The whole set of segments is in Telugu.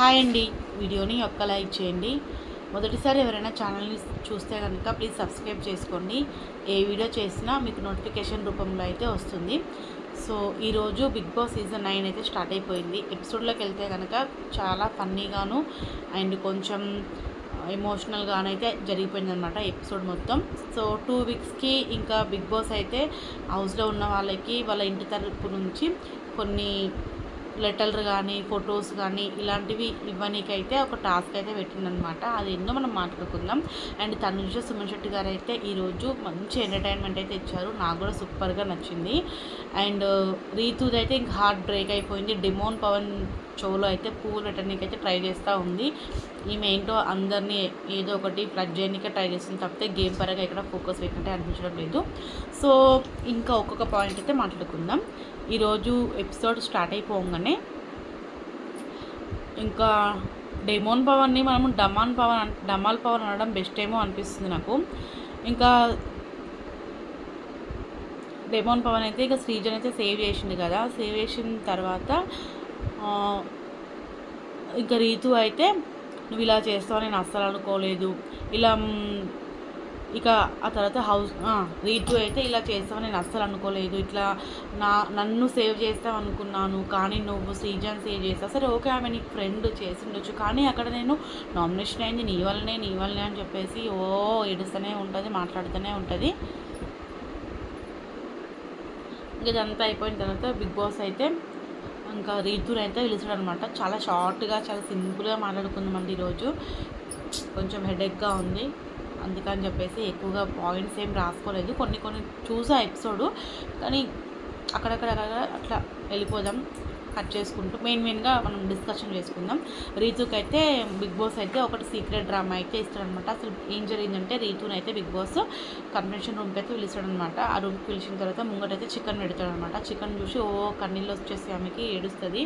హాయ్ అండి. వీడియోని ఒక్క లైక్ చేయండి. మొదటిసారి ఎవరైనా ఛానల్ని చూస్తే కనుక ప్లీజ్ సబ్స్క్రైబ్ చేసుకోండి. ఏ వీడియో చేసినా మీకు నోటిఫికేషన్ రూపంలో అయితే వస్తుంది. సో ఈరోజు బిగ్ బాస్ సీజన్ నైన్ అయితే స్టార్ట్ అయిపోయింది. ఎపిసోడ్లోకి వెళ్తే కనుక చాలా ఫన్నీగాను అండ్ కొంచెం ఎమోషనల్గానైతే అయితే జరిగిపోయింది అనమాట ఎపిసోడ్ మొత్తం. సో టూ వీక్స్కి ఇంకా బిగ్ బాస్ అయితే హౌస్లో ఉన్న వాళ్ళకి వాళ్ళ ఇంటి తరపు నుంచి కొన్ని లెటర్లు కానీ ఫొటోస్ కానీ ఇలాంటివి ఇవ్వనీకైతే ఒక టాస్క్ అయితే పెట్టిందనమాట. అది ఎన్నో మనం మాట్లాడుకుందాం? అండ్ తనుజ సుమన్ శెట్టి గారు అయితే ఈరోజు మంచి ఎంటర్టైన్మెంట్ అయితే ఇచ్చారు. నాకు కూడా సూపర్గా నచ్చింది. అండ్ రీతుది అయితే ఇంక హార్ట్ బ్రేక్ అయిపోయింది. డిమోన్ పవన్ షోలో అయితే పువ్వులు పెట్టడానికి అయితే ట్రై చేస్తూ ఉంది. ఈమె ఏంటో అందరినీ ఏదో ఒకటి ఫ్లడ్ చేయడానికే ట్రై చేస్తుంది తప్పితే గేమ్ పరంగా ఇక్కడ ఫోకస్ పెట్టినట్టే అనిపించడం లేదు. సో ఇంకా ఒక్కొక్క పాయింట్ అయితే మాట్లాడుకుందాం. ఈరోజు ఎపిసోడ్ స్టార్ట్ అయిపోగానే ఇంకా డెమోన్ పవన్ని మనము డమాన్ పవన్ డమాల్ పవన్ అనడం బెస్ట్ ఏమో అనిపిస్తుంది నాకు. ఇంకా డెమోన్ పవన్ అయితే ఇక శ్రీజన్ అయితే సేవ్ చేసింది కదా. సేవ్ చేసిన తర్వాత ఇంకా రీతు అయితే నువ్వు ఇలా చేస్తావు నేను అస్సలు అనుకోలేదు. ఇలా ఇక ఆ తర్వాత హౌస్ రీతు అయితే ఇలా చేస్తావు నేను అస్సలు అనుకోలేదు. ఇట్లా నా నన్ను సేవ్ చేస్తావు అనుకున్నాను కానీ నువ్వు సీజన్ సేవ్ చేస్తావు. సరే ఓకే ఆమె నీకు ఫ్రెండ్ చేసిండొచ్చు కానీ అక్కడ నేను నామినేషన్ అయింది నీ వల్లనే నీ వల్లనే అని చెప్పేసి ఓ ఏడుస్తూనే ఉంటుంది మాట్లాడుతూనే ఉంటుంది. ఇంకా ఇదంతా అయిపోయిన తర్వాత బిగ్ బాస్ అయితే ఇంకా రీతుని అయితే పిలిచాడు అనమాట చాలా షార్ట్గా చాలా సింపుల్గా మాట్లాడుకుందామండి ఈరోజు. కొంచెం హెడేక్గా ఉంది. అందుకని చెప్పేసి ఎక్కువగా పాయింట్స్ ఏం రాసుకోలేదు. కొన్ని కొన్ని చూసా ఎపిసోడు కానీ అక్కడక్కడ అట్లా వెళ్ళిపోదాం కట్ చేసుకుంటూ మెయిన్ మెయిన్గా మనం డిస్కషన్ చేసుకుందాం. రీతుకి అయితే బిగ్ బాస్ అయితే ఒకటి సీక్రెట్ డ్రామా అయితే ఇస్తాడనమాట. అసలు ఏం జరిగిందంటే రీతుని అయితే బిగ్ బాస్ కన్వెన్షన్ రూమ్కి అయితే పిలుస్తాడనమాట. ఆ రూమ్కి పిలిచిన తర్వాత ముంగటైతే చికెన్ పెడతాడనమాట. చికెన్ చూసి ఓ కన్నీళ్ళు వచ్చేసి ఆమెకి ఏడుస్తుంది.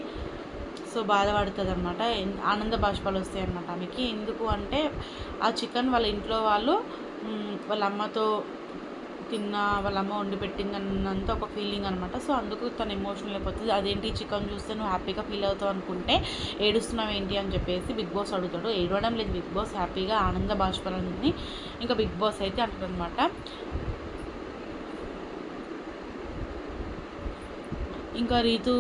సో బాధపడుతుంది అనమాట ఆనంద బాష్పాలు వస్తాయి అనమాట ఆమెకి. ఎందుకు అంటే ఆ చికెన్ వాళ్ళ ఇంట్లో వాళ్ళు వాళ్ళ అమ్మతో తిన్న వాళ్ళ అమ్మ వండి పెట్టింది అన్నంత ఒక ఫీలింగ్ అనమాట సో అందుకు తను ఎమోషనల్ అయిపోతుంది. అదేంటి చికెన్ చూస్తే నువ్వు హ్యాపీగా ఫీల్ అవుతావు అనుకుంటే ఏడుస్తున్నావు ఏంటి అని చెప్పేసి బిగ్ బాస్ అడుగుతాడు. ఏడవడం లేదు బిగ్ బాస్ హ్యాపీగా ఆనంద బాష్పాలని ఇంకా బిగ్ బాస్ అయితే అంటారనమాట ఇంకా రీతు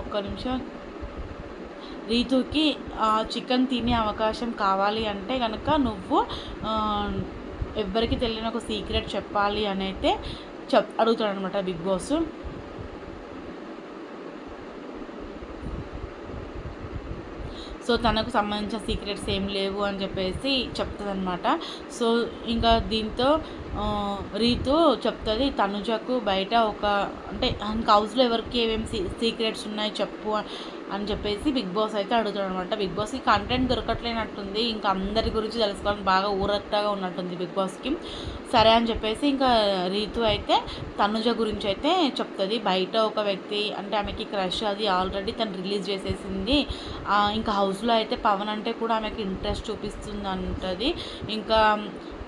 ఒక్క నిమిషం. రీతుకి చికెన్ తినే అవకాశం కావాలి అంటే కనుక నువ్వు ఎవ్వరికి తెలియని ఒక సీక్రెట్ చెప్పాలి అని అయితే చెప్ అడుగుతాడు అనమాట బిగ్ బాస్. సో తనకు సంబంధించిన సీక్రెట్స్ ఏం లేవు అని చెప్పేసి చెప్తుందనమాట సో ఇంకా దీంతో రీతు చెప్తుంది తనుజకు బయట ఒక అంటే ఇంకా హౌస్లో ఎవరికి ఏమేమి సీక్రెట్స్ ఉన్నాయి చెప్పు అని చెప్పేసి బిగ్ బాస్ అయితే అడుగుతాడు అనమాట బిగ్ బాస్కి కంటెంట్ దొరకట్లేనట్టుంది. ఇంకా అందరి గురించి తెలుసుకోవాలని బాగా ఊరక్తగా ఉన్నట్టుంది బిగ్ బాస్కి. సరే అని చెప్పేసి ఇంకా రీతు అయితే తనుజ గురించి అయితే చెప్తుంది. బయట ఒక వ్యక్తి అంటే ఆమెకి క్రష్ అది ఆల్రెడీ తను రిలీజ్ చేసేసింది. ఇంకా హౌస్లో అయితే పవన్ అంటే కూడా ఆమెకి ఇంట్రెస్ట్ చూపిస్తుంది అంటది ఇంకా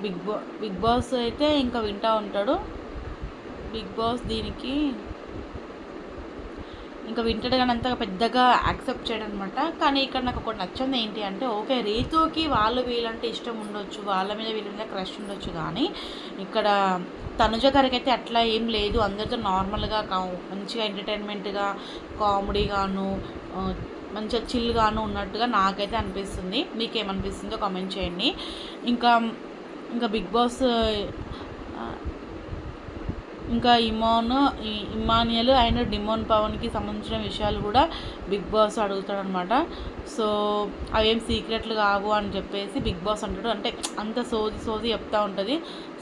బిగ్ బా బిగ్ బాస్ అయితే ఇంకా వింటూ ఉంటాడు. బిగ్ బాస్ దీనికి ఇంకా వింటాడు కానీ అంత పెద్దగా యాక్సెప్ట్ చేయడం అనమాట కానీ ఇక్కడ నాకు ఒకటి నచ్చింది ఏంటి అంటే ఓకే రీతుకి వాళ్ళు వీళ్ళంటే ఇష్టం ఉండొచ్చు వాళ్ళ మీద వీళ్ళ మీద క్రష్ ఉండొచ్చు. కానీ ఇక్కడ తనుజ గారికి అయితే అట్లా ఏం లేదు. అందరితో నార్మల్గా మంచిగా ఎంటర్టైన్మెంట్గా కామెడీగాను మంచిగా చిల్గాను ఉన్నట్టుగా నాకైతే అనిపిస్తుంది. మీకేమనిపిస్తుందో కామెంట్ చేయండి. ఇంకా ఇంకా బిగ్ బాస్ ఇంకా ఇమాన్ ఇమానియల్ అండ్ డిమోన్ పవన్కి సంబంధించిన విషయాలు కూడా బిగ్ బాస్ అడుగుతాడనమాట సో అవేం సీక్రెట్లు కావు అని చెప్పేసి బిగ్ బాస్ అంటాడు. అంటే అంత సోది సోది చెప్తూ ఉంటుంది.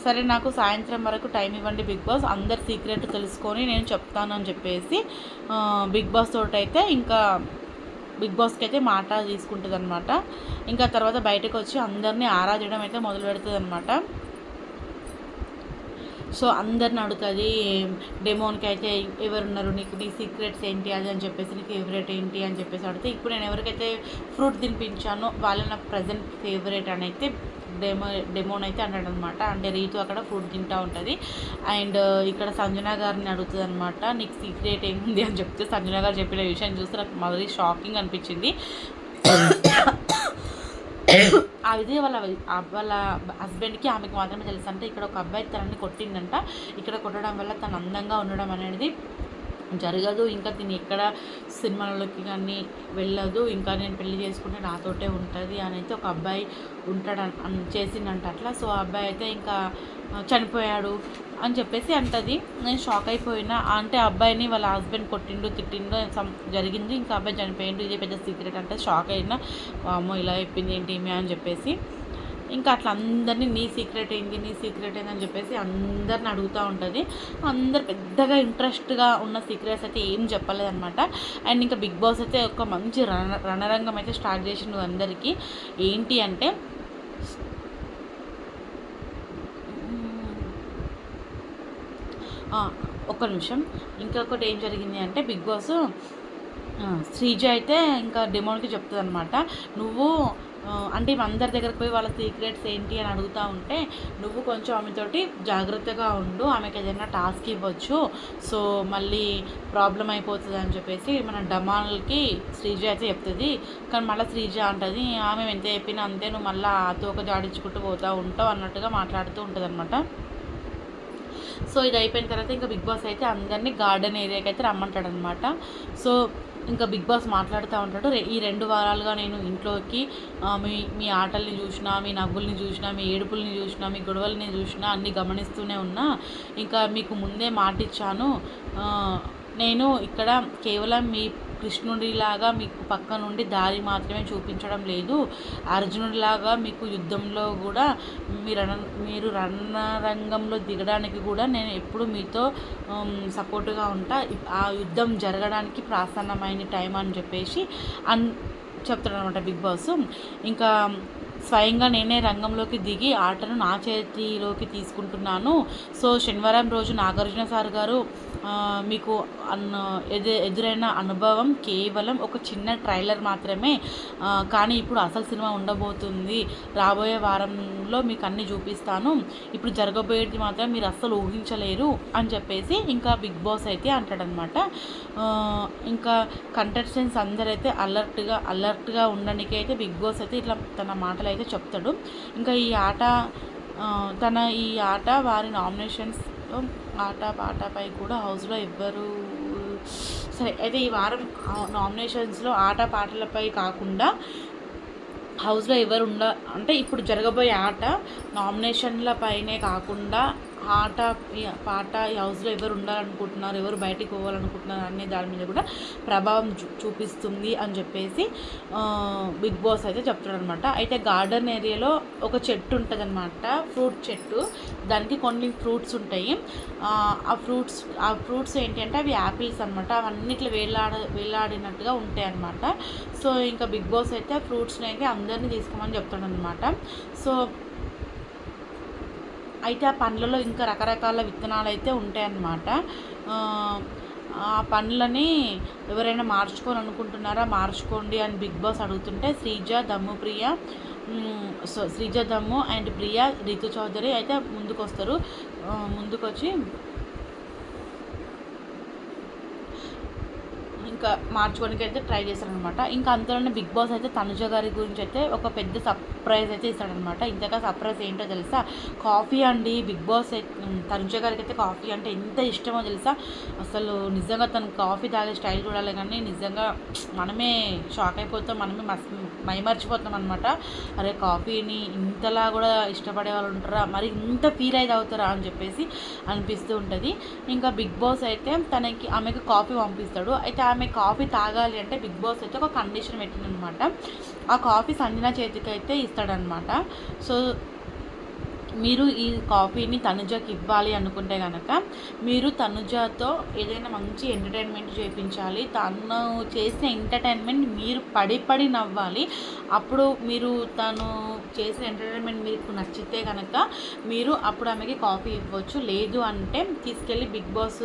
సరే నాకు సాయంత్రం వరకు టైం ఇవ్వండి బిగ్ బాస్ అందరు సీక్రెట్ తెలుసుకొని నేను చెప్తాను అని చెప్పేసి బిగ్ బాస్ తోటైతే అయితే ఇంకా బిగ్ బాస్కి అయితే మాట తీసుకుంటుంది అనమాట ఇంకా తర్వాత బయటకు వచ్చి అందరినీ చేయడం అయితే మొదలు పెడుతుంది అనమాట సో అందరిని అడుగుతుంది డెమోన్కి అయితే ఎవరున్నారు? నీకు నీ సీక్రెట్స్ ఏంటి? అది అని చెప్పేసి నీ ఫేవరెట్ ఏంటి? అని చెప్పేసి అడిగితే ఇప్పుడు నేను ఎవరికైతే ఫ్రూట్ తినిపించానో వాళ్ళ నా ప్రజెంట్ ఫేవరెట్ అని అయితే డెమో డెమోన్ అయితే అంటాడు అనమాట అంటే రీతు అక్కడ ఫ్రూట్ తింటూ ఉంటుంది. అండ్ ఇక్కడ సంజన గారిని అడుగుతుంది అనమాట నీకు సీక్రెట్ ఏంది అని చెప్తే సంజన గారు చెప్పిన విషయం చూస్తే నాకు మరీ షాకింగ్ అనిపించింది. అది వాళ్ళ వాళ్ళ హస్బెండ్కి ఆమెకి మాత్రమే తెలుసు. అంటే ఇక్కడ ఒక అబ్బాయి తనని కొట్టిందంట. ఇక్కడ కొట్టడం వల్ల తను అందంగా ఉండడం అనేది జరగదు. ఇంకా తిని ఎక్కడ సినిమాలలోకి కానీ వెళ్ళదు. ఇంకా నేను పెళ్ళి చేసుకుంటే నాతోటే ఉంటుంది అని అయితే ఒక అబ్బాయి ఉంటాడు చేసిందంట అట్లా. సో ఆ అబ్బాయి అయితే ఇంకా చనిపోయాడు అని చెప్పేసి అంటది. నేను షాక్ అయిపోయినా. అంటే అబ్బాయిని వాళ్ళ హస్బెండ్ కొట్టిండు తిట్టిండు జరిగింది. ఇంకా అబ్బాయి చనిపోయిండు. ఇది పెద్ద సీక్రెట్ అంటే షాక్ అయినా. అమ్మో ఇలా చెప్పింది ఏంటి అని చెప్పేసి. ఇంకా అట్లా అందరినీ నీ సీక్రెట్ ఏంది నీ సీక్రెట్ ఏంది అని చెప్పేసి అందరిని అడుగుతూ ఉంటుంది. అందరు పెద్దగా ఇంట్రెస్ట్గా ఉన్న సీక్రెట్స్ అయితే ఏం చెప్పలేదన్నమాట. అండ్ ఇంకా బిగ్ బాస్ అయితే ఒక మంచి రణ రణరంగం అయితే స్టార్ట్ చేసిండు అందరికీ. ఏంటి అంటే ఒక్క నిమిషం. ఇంకొకటి ఏం జరిగింది అంటే బిగ్ బాస్ శ్రీజ అయితే ఇంకా డిమోన్కి చెప్తుంది అనమాట నువ్వు అంటే అందరి దగ్గరకు పోయి వాళ్ళ సీక్రెట్స్ ఏంటి అని అడుగుతూ ఉంటే నువ్వు కొంచెం ఆమెతోటి జాగ్రత్తగా ఉండు. ఆమెకి ఏదైనా టాస్క్ ఇవ్వచ్చు. సో మళ్ళీ ప్రాబ్లం అయిపోతుంది అని చెప్పేసి మన డమాన్లకి శ్రీజ అయితే చెప్తుంది. కానీ మళ్ళీ శ్రీజ అంటుంది ఆమె ఎంత చెప్పినా అంతే. నువ్వు మళ్ళీ ఆ తోక జాడించుకుంటూ పోతూ ఉంటావు అన్నట్టుగా మాట్లాడుతూ ఉంటుంది అనమాట సో ఇది అయిపోయిన తర్వాత ఇంకా బిగ్ బాస్ అయితే అందరినీ గార్డెన్ ఏరియాకి అయితే రమ్మంటాడు అనమాట సో ఇంకా బిగ్ బాస్ మాట్లాడుతూ ఉంటాడు. ఈ రెండు వారాలుగా నేను ఇంట్లోకి మీ మీ ఆటల్ని చూసినా మీ నవ్వుల్ని చూసినా మీ ఏడుపుల్ని చూసినా మీ గొడవల్ని చూసినా అన్నీ గమనిస్తూనే ఉన్నా ఇంకా మీకు ముందే మాటిచ్చాను. నేను ఇక్కడ కేవలం మీ కృష్ణుడిలాగా మీకు పక్క నుండి దారి మాత్రమే చూపించడం లేదు. అర్జునుడిలాగా మీకు యుద్ధంలో కూడా మీరు మీరు రణరంగంలో దిగడానికి కూడా నేను ఎప్పుడు మీతో సపోర్టుగా ఉంటా. ఆ యుద్ధం జరగడానికి ప్రాసన్నమైన టైం అని చెప్పేసి అన్ చెప్తాడు అనమాట బిగ్ బాస్. ఇంకా స్వయంగా నేనే రంగంలోకి దిగి ఆటను నా చేతిలోకి తీసుకుంటున్నాను. సో శనివారం రోజు నాగార్జున సార్ గారు మీకు అన్న ఎదు ఎదురైన అనుభవం కేవలం ఒక చిన్న ట్రైలర్ మాత్రమే. కానీ ఇప్పుడు అసలు సినిమా ఉండబోతుంది. రాబోయే వారంలో మీకు అన్నీ చూపిస్తాను. ఇప్పుడు జరగబోయేది మాత్రం మీరు అస్సలు ఊహించలేరు అని చెప్పేసి ఇంకా బిగ్ బాస్ అయితే అంటాడనమాట. ఇంకా కంటెస్టెంట్స్ అందరైతే అలర్ట్గా అలర్ట్గా ఉండడానికి అయితే బిగ్ బాస్ అయితే ఇట్లా తన మాటలు అయితే చెప్తాడు. ఇంకా ఈ ఆట తన ఈ ఆట వారి నామినేషన్స్ ఆట పాటపై కూడా హౌస్లో ఎవ్వరు సరే అయితే ఈ వారం నామినేషన్స్లో ఆట పాటలపై కాకుండా హౌస్లో ఎవరు ఉండ అంటే ఇప్పుడు జరగబోయే ఆట నామినేషన్ల పైనే కాకుండా ఆట పాట ఈ హౌస్లో ఎవరు ఉండాలనుకుంటున్నారు ఎవరు బయటికి పోవాలనుకుంటున్నారు అనే దాని మీద కూడా ప్రభావం చూపిస్తుంది అని చెప్పేసి బిగ్ బాస్ అయితే చెప్తాడనమాట అయితే గార్డెన్ ఏరియాలో ఒక చెట్టు ఉంటుంది అనమాట ఫ్రూట్ చెట్టు. దానికి కొన్ని ఫ్రూట్స్ ఉంటాయి. ఆ ఫ్రూట్స్ ఆ ఫ్రూట్స్ ఏంటి అంటే అవి యాపిల్స్ అనమాట అవన్నిట్లో వేలాడ వేలాడినట్టుగా ఉంటాయి అనమాట సో ఇంకా బిగ్ బాస్ అయితే ఆ ఫ్రూట్స్ని అయితే అందరినీ తీసుకోమని చెప్తాడనమాట సో అయితే ఆ పండ్లలో ఇంకా రకరకాల విత్తనాలు అయితే ఉంటాయన్నమాట. ఆ పండ్లని ఎవరైనా మార్చుకోవాలనుకుంటున్నారా మార్చుకోండి అని బిగ్ బాస్ అడుగుతుంటే శ్రీజ దమ్ము ప్రియ సో శ్రీజ దమ్ము అండ్ ప్రియ రితు చౌదరి అయితే ముందుకు వస్తారు ముందుకొచ్చి ఇంకా మార్చుకోవడానికి అయితే ట్రై చేశారనమాట ఇంకా అంతలోనే బిగ్ బాస్ అయితే తనుజ గారి గురించి అయితే ఒక పెద్ద సర్ప్రైజ్ అయితే ఇస్తాడనమాట ఇంతగా సర్ప్రైజ్ ఏంటో తెలుసా? కాఫీ అండి. బిగ్ బాస్ తనుజ గారికి అయితే కాఫీ అంటే ఎంత ఇష్టమో తెలుసా? అసలు నిజంగా తను కాఫీ తాగే స్టైల్ చూడాలి కానీ నిజంగా మనమే షాక్ అయిపోతాం. మనమే మస్ మైమర్చిపోతాం అనమాట అరే కాఫీని ఇంతలా కూడా ఇష్టపడే వాళ్ళు ఉంటారా? మరి ఇంత ఫీల్ అయితే అవుతారా అని చెప్పేసి అనిపిస్తూ ఉంటుంది. ఇంకా బిగ్ బాస్ అయితే తనకి ఆమెకు కాఫీ పంపిస్తాడు. అయితే ఆమె కాఫీ తాగాలి అంటే బిగ్ బాస్ అయితే ఒక కండిషన్ పెట్టిందనమాట. ఆ కాఫీ సంజన చేతికి అయితే ఇస్తాడనమాట. సో మీరు ఈ కాఫీని తనుజకి ఇవ్వాలి అనుకుంటే కనుక మీరు తనుజతో ఏదైనా మంచి ఎంటర్టైన్మెంట్ చేయించాలి తను చేసిన ఎంటర్టైన్మెంట్ మీరు పడి పడి నవ్వాలి అప్పుడు మీరు తను చేసిన ఎంటర్టైన్మెంట్ మీకు నచ్చితే కనుక మీరు అప్పుడు ఆమెకి కాఫీ ఇవ్వచ్చు. లేదు అంటే తీసుకెళ్ళి బిగ్ బాస్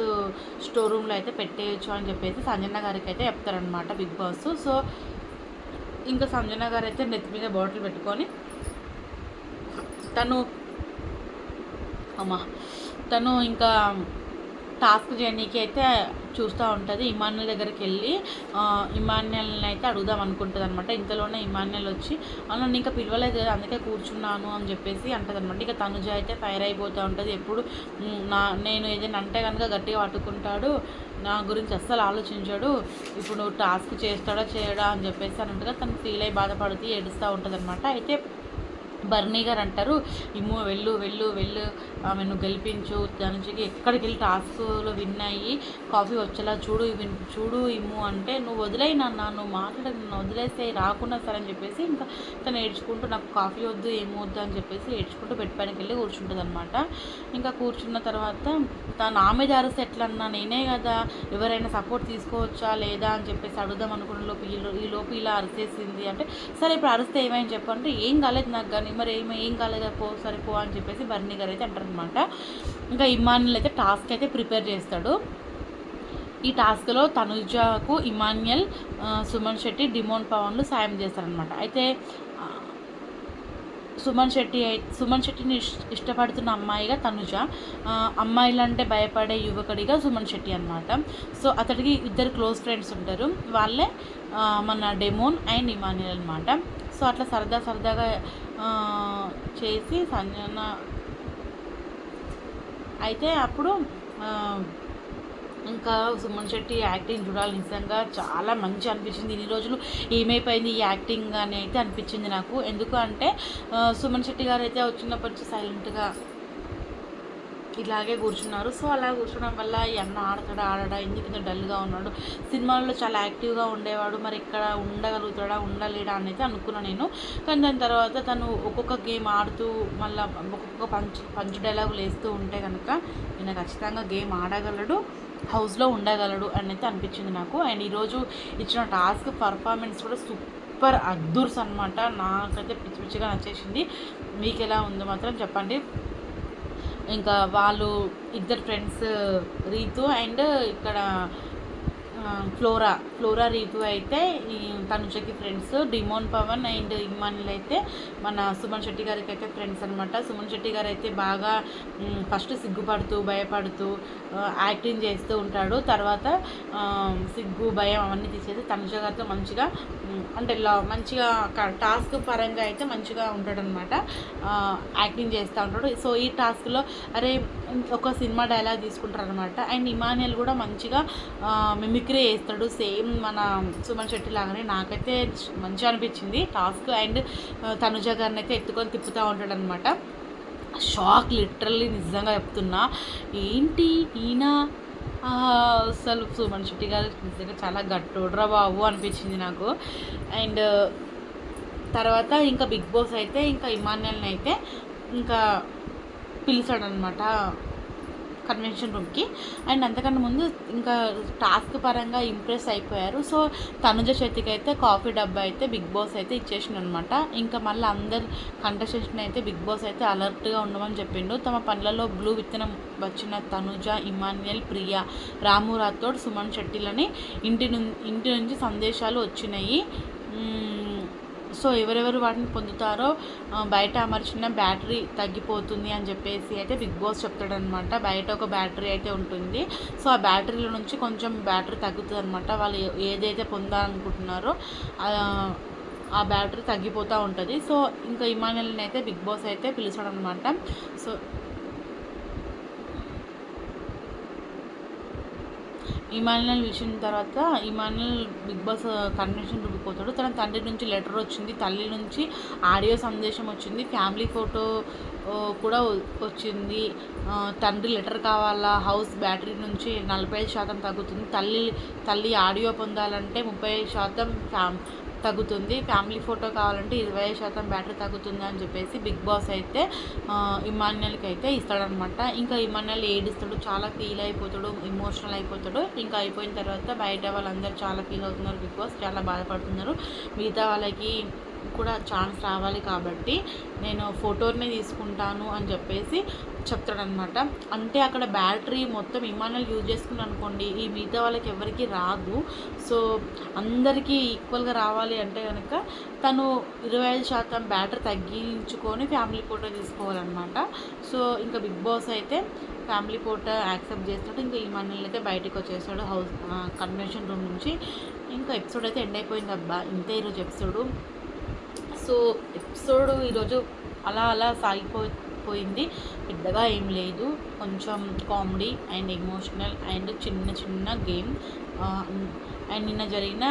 స్టోర్ రూమ్లో అయితే పెట్టేయచ్చు అని చెప్పేసి సంజన గారికి అయితే చెప్తారనమాట బిగ్ బాస్. సో ఇంకా సంజన గారు అయితే నెత్తి మీద బాటిల్ పెట్టుకొని తను అమ్మా. తను ఇంకా టాస్క్ చేయడానికి అయితే చూస్తూ ఉంటుంది. ఇమాన్యుల్ దగ్గరికి వెళ్ళి ఇమాన్యుల్ని అయితే అడుగుదాం అనుకుంటుంది అనమాట ఇంతలోనే ఇమాన్యుల్ వచ్చి నన్ను ఇంకా పిలవలేదు కదా అందుకే కూర్చున్నాను అని చెప్పేసి అంటుంది అనమాట ఇక తనుజ అయితే ఫైర్ అయిపోతూ ఉంటుంది. ఎప్పుడు నా నేను ఏదైనా అంటే కనుక గట్టిగా పట్టుకుంటాడు నా గురించి అస్సలు ఆలోచించాడు ఇప్పుడు టాస్క్ చేస్తాడా చేయడా అని చెప్పేసి అన్నట్టుగా తను ఫీల్ అయ్యి బాధపడుతూ ఏడుస్తూ ఉంటుంది అనమాట అయితే బర్నీ గారు అంటారు ఇమ్ము వెళ్ళు వెళ్ళు వెళ్ళు ఆమెను గెలిపించు దాని నుంచి ఎక్కడికి వెళ్ళి టాస్క్లో విన్ అయ్యి కాఫీ వచ్చేలా చూడు విన్ చూడు ఇమ్ము అంటే నువ్వు వదిలేయి నాన్న నువ్వు మాట్లాడ నన్ను వదిలేస్తే రాకుండా సరే అని చెప్పేసి ఇంకా తను ఏడ్చుకుంటూ నాకు కాఫీ వద్దు ఏమొద్దు వద్దు అని చెప్పేసి ఏడ్చుకుంటూ బెడ్ పైనకి వెళ్ళి కూర్చుంటుంది అనమాట ఇంకా కూర్చున్న తర్వాత తను ఆమె జారిస్తే ఎట్లన్నా నేనే కదా ఎవరైనా సపోర్ట్ తీసుకోవచ్చా లేదా అని చెప్పేసి అడుగుదాం అనుకున్న లోపు ఈ లోపు ఇలా అరిసేసింది అంటే సరే ఇప్పుడు అరిస్తే ఏమైంది చెప్పంటే ఏం కాలేదు నాకు కానీ మరి ఏమో ఏం కాలేదు? పో సరే పో అని చెప్పేసి బర్నీ గారు అయితే అంటారనమాట ఇంకా ఇమాన్యుల్ అయితే టాస్క్ అయితే ప్రిపేర్ చేస్తాడు. ఈ టాస్క్లో తనుజకు ఇమాన్యుల్ సుమన్ శెట్టి డిమోన్ పవన్లు సాయం చేస్తారనమాట అయితే సుమన్ శెట్టి సుమన్ శెట్టిని ఇష్ ఇష్టపడుతున్న అమ్మాయిగా తనుజ అమ్మాయిలంటే భయపడే యువకుడిగా సుమన్ శెట్టి అనమాట సో అతడికి ఇద్దరు క్లోజ్ ఫ్రెండ్స్ ఉంటారు. వాళ్ళే మన డెమోన్ అండ్ ఇమానియల్ అనమాట సో అట్లా సరదా సరదాగా చేసి సంజన అయితే అప్పుడు ఇంకా సుమన్ శెట్టి యాక్టింగ్ చూడాలి నిజంగా చాలా మంచి అనిపించింది. ఇన్ని రోజులు ఏమైపోయింది ఈ యాక్టింగ్ అని అయితే అనిపించింది నాకు. ఎందుకు అంటే సుమన్ శెట్టి గారు అయితే వచ్చినప్పటి నుంచి సైలెంట్గా ఇలాగే కూర్చున్నారు. సో అలా కూర్చోవడం వల్ల ఈ అన్న ఆడతాడా ఆడడా ఎందుకు ఇంత డల్గా ఉన్నాడు? సినిమాల్లో చాలా యాక్టివ్గా ఉండేవాడు. మరి ఇక్కడ ఉండగలుగుతాడా ఉండలేడా అని అయితే అనుకున్నాను నేను. కానీ దాని తర్వాత తను ఒక్కొక్క గేమ్ ఆడుతూ మళ్ళీ ఒక్కొక్క పంచ్ పంచ్ డైలాగులు వేస్తూ ఉంటే కనుక ఈయన ఖచ్చితంగా గేమ్ ఆడగలడు హౌస్లో ఉండగలడు అని అయితే అనిపించింది నాకు. అండ్ ఈరోజు ఇచ్చిన టాస్క్ పర్ఫార్మెన్స్ కూడా సూపర్ అద్దూర్స్ అనమాట నాకైతే పిచ్చి పిచ్చిగా నచ్చేసింది. మీకు ఎలా ఉందో మాత్రం చెప్పండి. ఇంకా వాళ్ళు ఇద్దరు ఫ్రెండ్స్ రీతు అండ్ ఇక్కడ ఫ్లోరా ఫ్లోరా రీతు అయితే ఈ తనుజకి friends Demon Pavan and Emmanuel అయితే మన సుమన్ శెట్టి గారికి అయితే ఫ్రెండ్స్ అనమాట సుమన్ శెట్టి గారు అయితే బాగా ఫస్ట్ సిగ్గుపడుతూ భయపడుతూ యాక్టింగ్ చేస్తూ ఉంటాడు. తర్వాత సిగ్గు భయం అవన్నీ తీసేసి తనుజ గారితో మంచిగా అంటే మంచిగా టాస్క్ పరంగా అయితే మంచిగా ఉంటాడనమాట యాక్టింగ్ చేస్తూ ఉంటాడు. సో ఈ టాస్క్లో అరే ఒక సినిమా డైలాగ్ తీసుకుంటారు అనమాట అండ్ ఇమానియల్ కూడా మంచిగా మిమిక్రీ వేస్తాడు సేమ్ మన సుమన్ శెట్టి లాగానే నాకైతే మంచిగా అనిపించింది. టాస్క్ అండ్ తనుజ గారిని అయితే ఎత్తుకొని తిప్పుతూ ఉంటాడు అనమాట షాక్ లిటరల్లీ నిజంగా చెప్తున్నా. ఏంటి ఈయన? అసలు సుమన్ శెట్టి గారు నిజంగా చాలా గట్టోడ్రా బాబు అనిపించింది నాకు. అండ్ తర్వాత ఇంకా బిగ్ బాస్ అయితే ఇంకా ఇమాన్యుల్ని అయితే ఇంకా పిలిచాడనమాట కన్వెన్షన్ రూమ్కి అండ్ అంతకన్నా ముందు ఇంకా టాస్క్ పరంగా ఇంప్రెస్ అయిపోయారు. సో తనుజ చేతికి అయితే కాఫీ డబ్బా అయితే బిగ్ బాస్ అయితే ఇచ్చేసిండు అనమాట ఇంకా మళ్ళీ అందరు కంటెస్టెంట్ని అయితే బిగ్ బాస్ అయితే అలర్ట్గా ఉండమని చెప్పిండు. తమ పనులలో బ్లూ విత్తనం వచ్చిన తనుజ ఇమాన్యుయల్ ప్రియా రాము రాథోడ్ సుమన్ శెట్టిలని ఇంటి నుంచి ఇంటి నుంచి సందేశాలు వచ్చినాయి. సో ఎవరెవరు వాటిని పొందుతారో బయట అమర్చిన బ్యాటరీ తగ్గిపోతుంది అని చెప్పేసి అయితే బిగ్ బాస్ చెప్తాడనమాట బయట ఒక బ్యాటరీ అయితే ఉంటుంది. సో ఆ బ్యాటరీలో నుంచి కొంచెం బ్యాటరీ తగ్గుతుంది అనమాట వాళ్ళు ఏదైతే పొందాలనుకుంటున్నారో ఆ, ఆ బ్యాటరీ తగ్గిపోతూ ఉంటుంది. సో ఇంకా ఇమానుయల్ని అయితే బిగ్ బాస్ అయితే పిలిచాడనమాట సో ఇమానుయల్ విషయం తర్వాత ఇమానుయల్ బిగ్ బాస్ కన్వెన్షన్ రూమ్కి పోతాడు. తన తండ్రి నుంచి లెటర్ వచ్చింది. తల్లి నుంచి ఆడియో సందేశం వచ్చింది. ఫ్యామిలీ ఫోటో కూడా వచ్చింది. తండ్రి లెటర్ కావాలా? హౌస్ బ్యాటరీ నుంచి నలభై ఐదు శాతం తగ్గుతుంది. తల్లి తల్లి ఆడియో పొందాలంటే ముప్పై ఐదు శాతం ఫ్యామ్ తగ్గుతుంది. ఫ్యామిలీ ఫోటో కావాలంటే ఇరవై శాతం బ్యాటరీ తగ్గుతుంది అని చెప్పేసి బిగ్ బాస్ అయితే ఆ, ఇమాన్యుయల్కి అయితే ఇస్తాడనమాట ఇంకా ఇమాన్యుయల్ ఏడుస్తాడు చాలా ఫీల్ అయిపోతాడు ఇమోషనల్ అయిపోతాడు. ఇంకా అయిపోయిన తర్వాత బయట వాళ్ళందరూ చాలా ఫీల్ అవుతున్నారు బిగ్ బాస్ చాలా బాధపడుతున్నారు. మిగతా వాళ్ళకి కూడా ఛాన్స్ రావాలి కాబట్టి నేను ఫోటోనే తీసుకుంటాను అని చెప్పేసి చెప్తాడనమాట అంటే అక్కడ బ్యాటరీ మొత్తం విమానాలు యూజ్ చేసుకుని అనుకోండి ఈ మిగతా వాళ్ళకి ఎవరికి రాదు. సో అందరికీ ఈక్వల్గా రావాలి అంటే కనుక తను ఇరవై ఐదు శాతం బ్యాటరీ తగ్గించుకొని ఫ్యామిలీ ఫోటో తీసుకోవాలన్నమాట. సో ఇంకా బిగ్ బాస్ అయితే ఫ్యామిలీ ఫోటో యాక్సెప్ట్ చేస్తాడు ఇంకా ఇమానుయల్ అయితే బయటకు వచ్చేసాడు హౌస్ కన్వెన్షన్ రూమ్ నుంచి. ఇంకా ఎపిసోడ్ అయితే ఎండ్ అయిపోయింది అబ్బా. ఇంతే ఈరోజు ఎపిసోడు సో ఎపిసోడ్ ఈరోజు అలా అలా సాగిపో పోయింది పెద్దగా ఏం లేదు. కొంచెం కామెడీ అండ్ ఎమోషనల్ అండ్ చిన్న చిన్న గేమ్. అండ్ నిన్న జరిగిన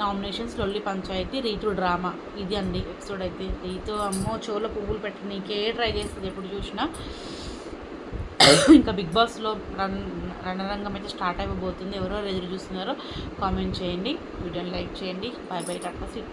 నామినేషన్స్ లొల్లి పంచాయతీ రీతు డ్రామా. ఇది అండి ఎపిసోడ్ అయితే. రీతు అమ్మో చోల పువ్వులు పెట్టి నీకే ట్రై చేస్తుంది ఎప్పుడు చూసినా. ఇంకా బిగ్ బాస్లో రన్ రణరంగం అయితే స్టార్ట్ అయిపోబోతుంది. ఎవరెవరు ఎదురు చూస్తున్నారో కామెంట్ చేయండి. వీడియోని లైక్ చేయండి. Bye bye tata SIT.